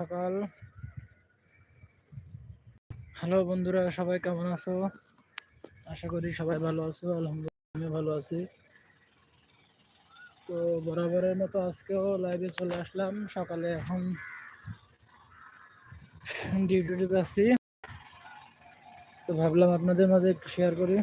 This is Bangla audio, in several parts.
সকাল। হ্যালো বন্ধুরা, সবাই কেমন আছো? আশা করি সবাই ভালো আছো, আলহামদুলিল্লাহ আমি ভালো আছি। তো বরাবরের মতো আজকেও লাইভে চলে আসলাম। সকালে এখন ডিউটিতে আছি। তো ভাবলাম আপনাদের মাঝে একটু শেয়ার করি।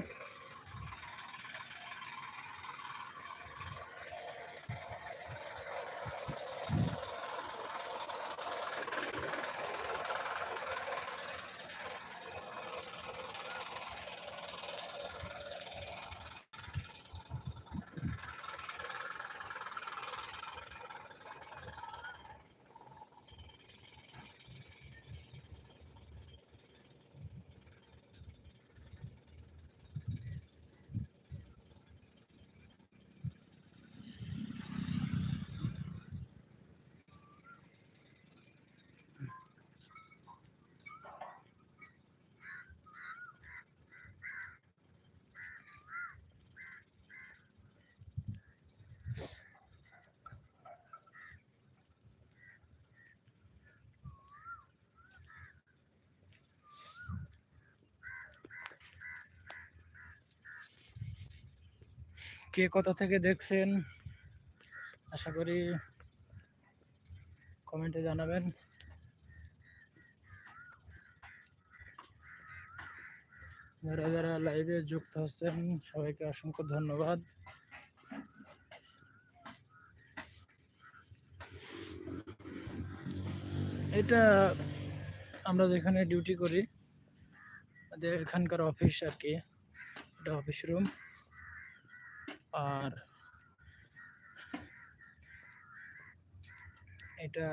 কে কোথা থেকে দেখছেন? আশা করি কমেন্টে জানাবেন। যারা যারা লাইভে যুক্ত হচ্ছেন সবাইকে অসংখ্য ধন্যবাদ। এটা আমরা যেখানে ডিউটি করি এখানকার অফিস আর কি, এটা অফিস রুম আর এটা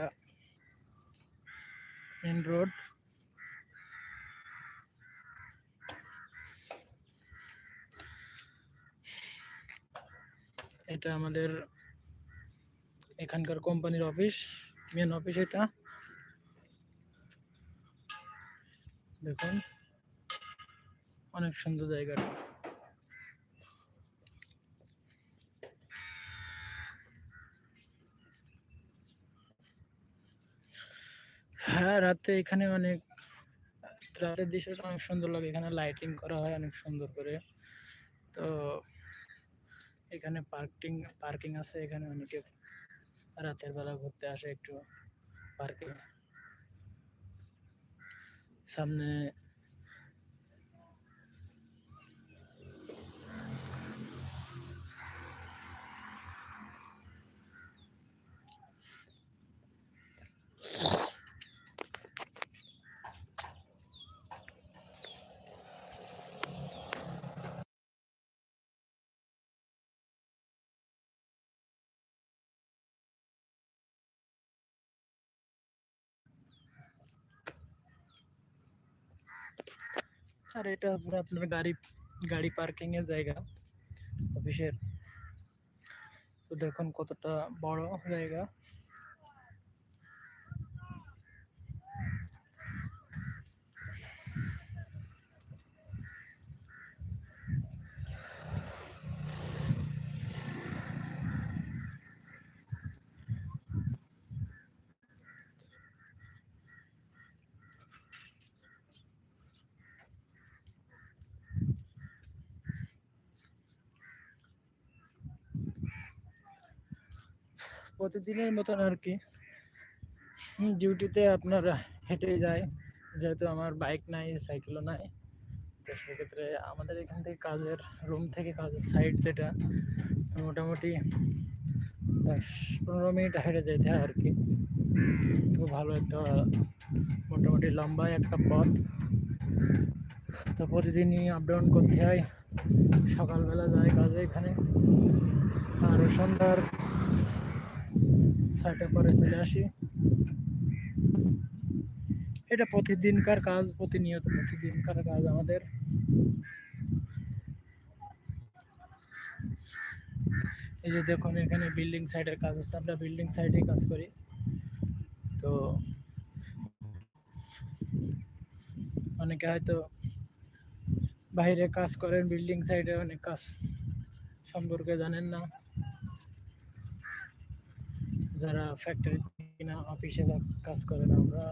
মেন রোড এটা আমাদের এখানকার কোম্পানির অফিস মেন অফিস এটা। দেখুন, অনেক সুন্দর জায়গাটা। হ্যাঁ রাতে এখানে অনেক, রাতের দৃশ্যটা অনেক সুন্দর লাগে। এখানে লাইটিং করা হয় অনেক সুন্দর করে। তো এখানে পার্কিং পার্কিং আছে, এখানে অনেকে রাতের বেলা ঘুরতে আসে একটু পার্কে সামনে আর এটা পুরো আপনার গাড়ি গাড়ি পার্কিং এর জায়গা অফিসের তো দেখুন কতটা বড় জায়গা। প্রতিদিনের মতন আর কি। ডিউটিতে আপনার হেঁটে যায়। যেহেতু আমার বাইক নাই সাইকেলও নাই। তো সেক্ষেত্রে আমাদের এখান থেকে কাজের রুম থেকে কাজের সাইড যেটা, মোটামুটি দশ পনেরো মিনিট হেঁটে যেতে হয় আর কি। তো ভালো একটা, মোটামুটি লম্বা একটা পথ। তো প্রতিদিনই আপ ডাউন করতে হয়। সকালবেলা যায় কাজে এখানে। আর সন্ধ্যার ছয়টা পরে চলে আসি। এটা প্রতিদিনকার কাজ, প্রতিনিয়ত প্রতিদিনকার কাজ আমাদের। এই যে দেখুন, এখানে বিল্ডিং সাইডের কাজ হচ্ছে আমরা বিল্ডিং সাইডে কাজ করি। তো অনেকে হয়তো বাইরে কাজ করেন বিল্ডিং সাইডে অনেক কাজ সম্পর্কে জানেন না। যারা ফ্যাক্টরি কিনা অফিসে কাজ করেন আমরা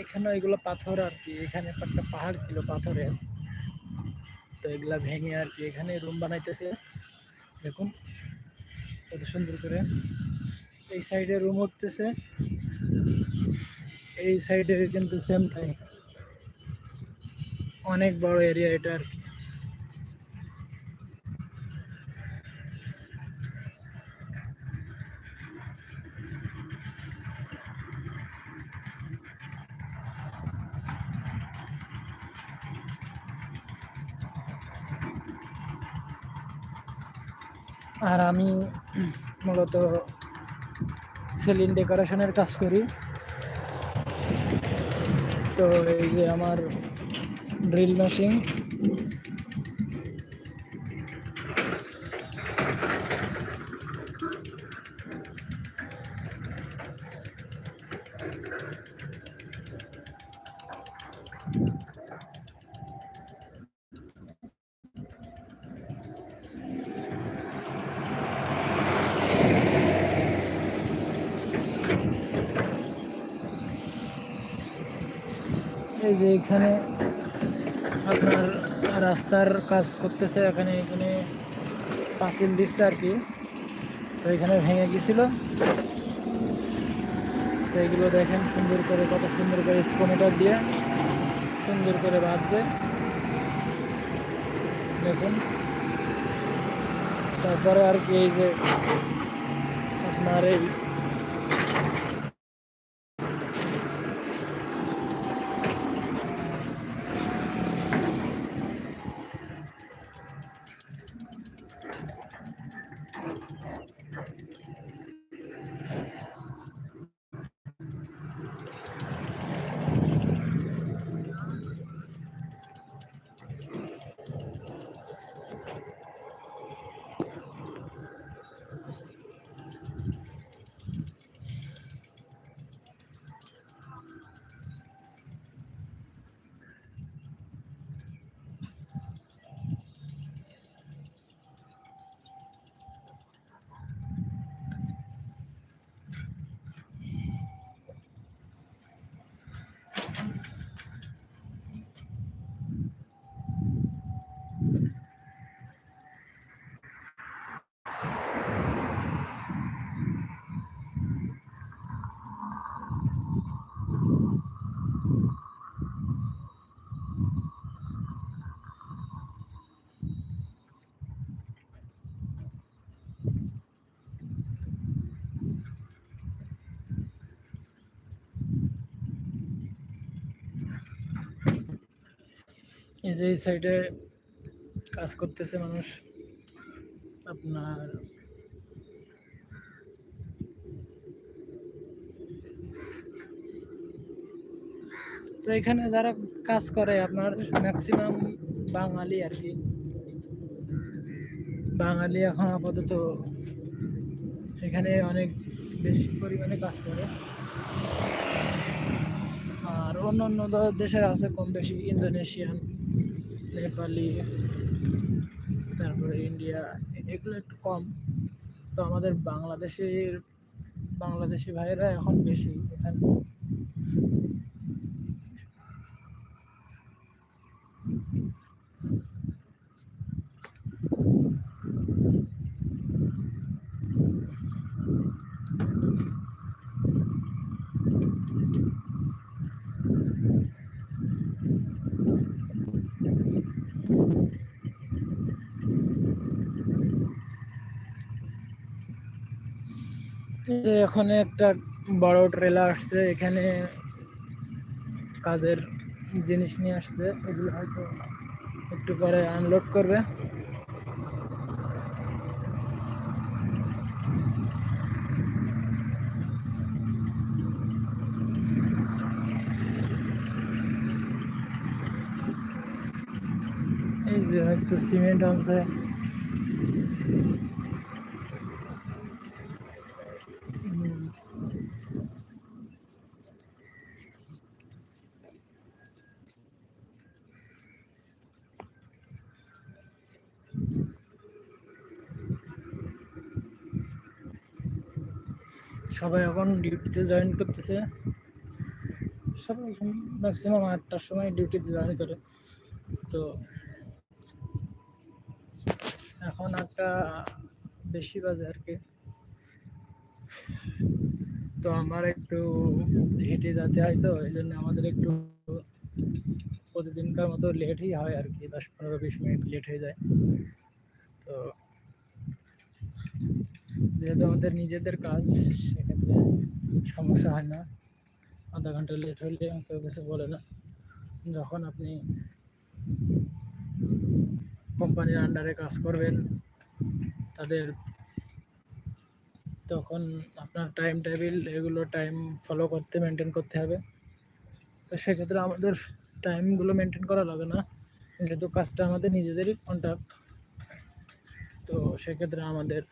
এখানে এগুলো পাথর আর কি, এখানে একটা পাহাড় ছিল পাথরের, তো এগুলা ভেঙে আর কি এখানে রুম বানাইতেছে। দেখুন, কত সুন্দর করে এই সাইডে রুম উঠতেছে। এই সাইডে কিন্তু সেম টাইম অনেক বড় এরিয়া এটা আর কি। আর আমি মূলত সেলিন ডেকোরেশনের কাজ করি। তো এই যে আমার ড্রিল মেশিন এই যে এখানে আপনার রাস্তার কাজ করতেছে, এখানে এখানে পাঁচিল দিচ্ছে আর কি। তো এখানে ভেঙে গেছিল। তো এগুলো দেখেন, সুন্দর করে কত সুন্দর করে স্পোনেটার দিয়ে সুন্দর করে বাঁধবে দেখুন। তারপরে আর কি এই যে আপনার এই এই যে এই সাইডে কাজ করতেছে মানুষ, আপনার তো এখানে যারা কাজ করে, আপনার ম্যাক্সিমাম বাঙালি আর কি। বাঙালি এখন আপাতত এখানে অনেক বেশি পরিমাণে কাজ করে। আর অন্য অন্য দেশের আছে কম বেশি, ইন্দোনেশিয়ান। নেপালি তারপরে ইন্ডিয়া এগুলো একটু কম। তো আমাদের বাংলাদেশের বাংলাদেশি ভাইয়েরা এখন বেশি। এখানে যে এখানে একটা বড় ট্রেলার আসছে, এখানে কাজের জিনিস নিয়ে আসছে, এগুলো হয়তো একটু পরে আনলোড করবে। এই যে হয়তো সিমেন্ট আনছে। সবাই এখন ডিউটিতে জয়েন করতেছে। সবাই ম্যাক্সিমাম আটটার সময় ডিউটিতে জয়েন করে। তো এখন আটটা বেশি বাজে আর কি। তো আমার একটু হেঁটে যেতে হয় তো, এই জন্য আমাদের একটু প্রতিদিনকার মতো লেটই হয় আর কি, দশ পনেরো বিশ মিনিট লেট হয়ে যায়। তো যেহেতু আমাদের নিজেদের কাজ, সেক্ষেত্রে সমস্যা হয় না। আধা ঘণ্টা লেট হলে কেউ কিছু বলে না। যখন আপনি কোম্পানির আন্ডারে কাজ করবেন, তাদের তখন আপনার টাইম টেবিল এগুলো টাইম ফলো করতে মেনটেন করতে হবে। তো সেক্ষেত্রে আমাদের টাইমগুলো মেনটেন করা লাগে না। যেহেতু কাজটা আমাদের নিজেদেরই কন্ট্যাক্ট তো সেক্ষেত্রে আমাদের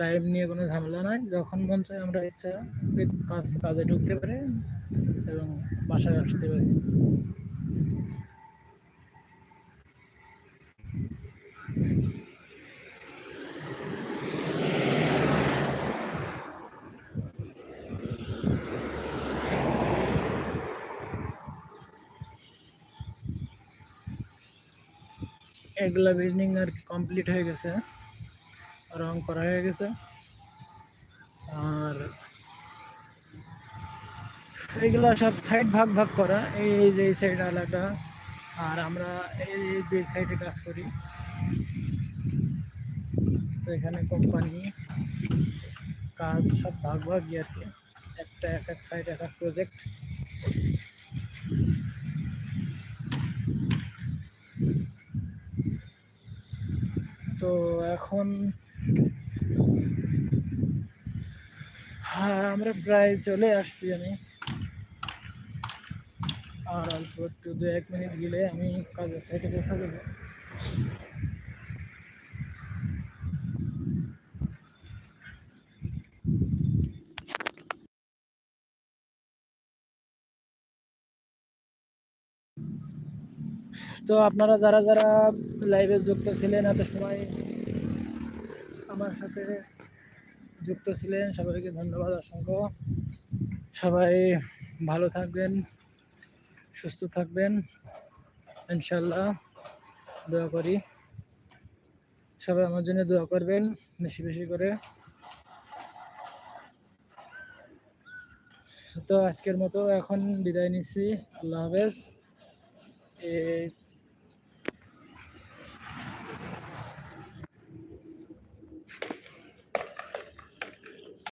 টাইম নিয়ে কোনো ঝামেলা নাই। যখন মন চায় আমরা ইচ্ছা কাজ, কাজে ঢুকতে পারি এবং বাসায় আসতে পারি। এগুলা বিল্ডিং আর কমপ্লিট হয়ে গেছে। রং করা হয়ে গেছে। আর এইগুলা সব সাইড ভাগ ভাগ করা, এই যে এই সাইড আলাদা। আর আমরা এই যে সাইডে কাজ করি। তো এখানে কোম্পানি কাজ সব ভাগ ভাগ আর একটা এক এক সাইড এক এক প্রজেক্ট তো এখন হ্যাঁ আমরা প্রায় চলে আসছি আমি। আর অল্প একটু দু এক মিনিট গেলে আমি কাজের সাইডে দেখা দেবো তো আপনারা যারা যারা লাইভে যুক্ত ছিলেন, এত সময় আমার সাথে যুক্ত ছিলেন। সবাইকে ধন্যবাদ অসংখ্য। সবাই ভালো থাকবেন, সুস্থ থাকবেন। ইনশাল্লাহ দোয়া করি। সবাই আমার জন্য দোয়া করবেন, বেশি বেশি করে। তো আজকের মতো এখন বিদায় নিচ্ছি। আল্লাহ হাফেজ। এই